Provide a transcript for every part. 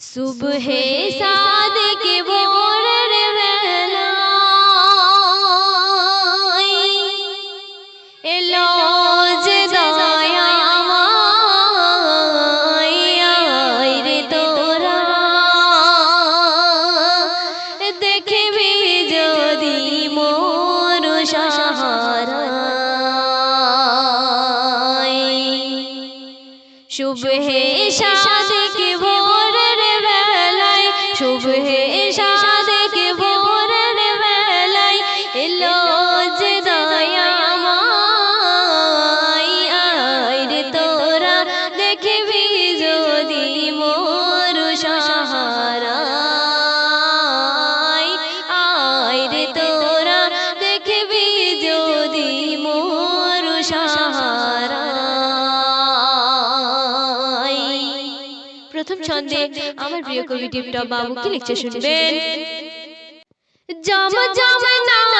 সুবহে সাদেকে ভোরের বেলায় এলো যে দয়ামায় রে তোরা দেখবি যদি মোর সাহারা শুভ হে সাদেকে প্রথম ছন্দে আমার প্রিয় কবি টিপটপ বাবুকে লিখছে শুনবেন। জামা জামা নাও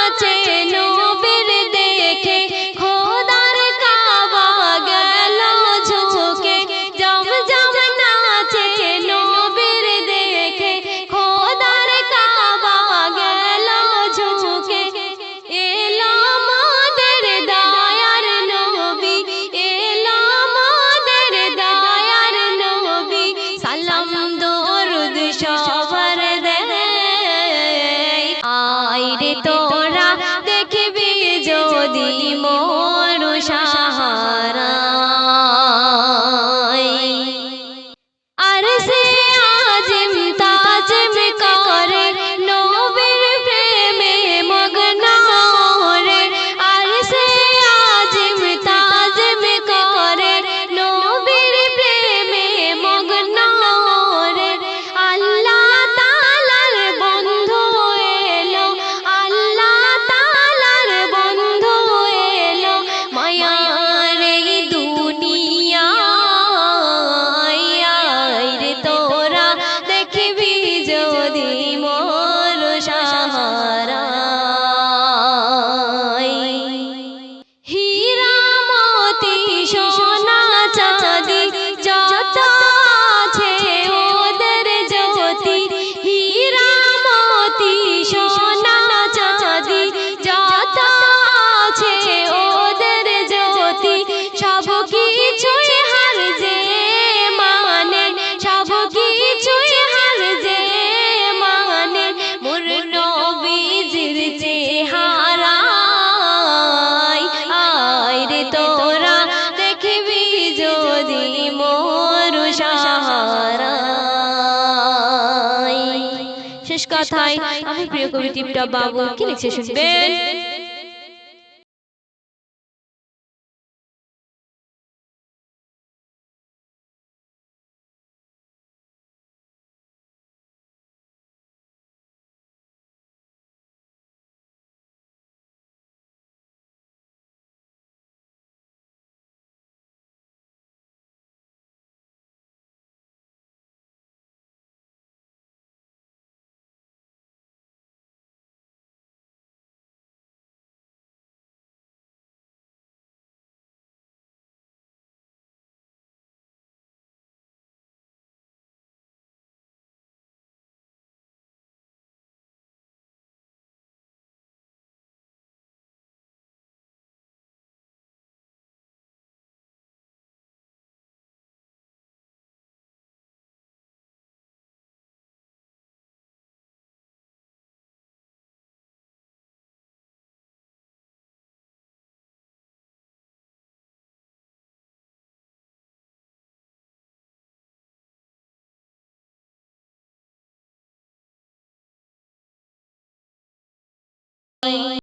শেষ কথায় আমি প্রিয় কবি টিপটা বাবু কি লিখছে শুনবেন Bye.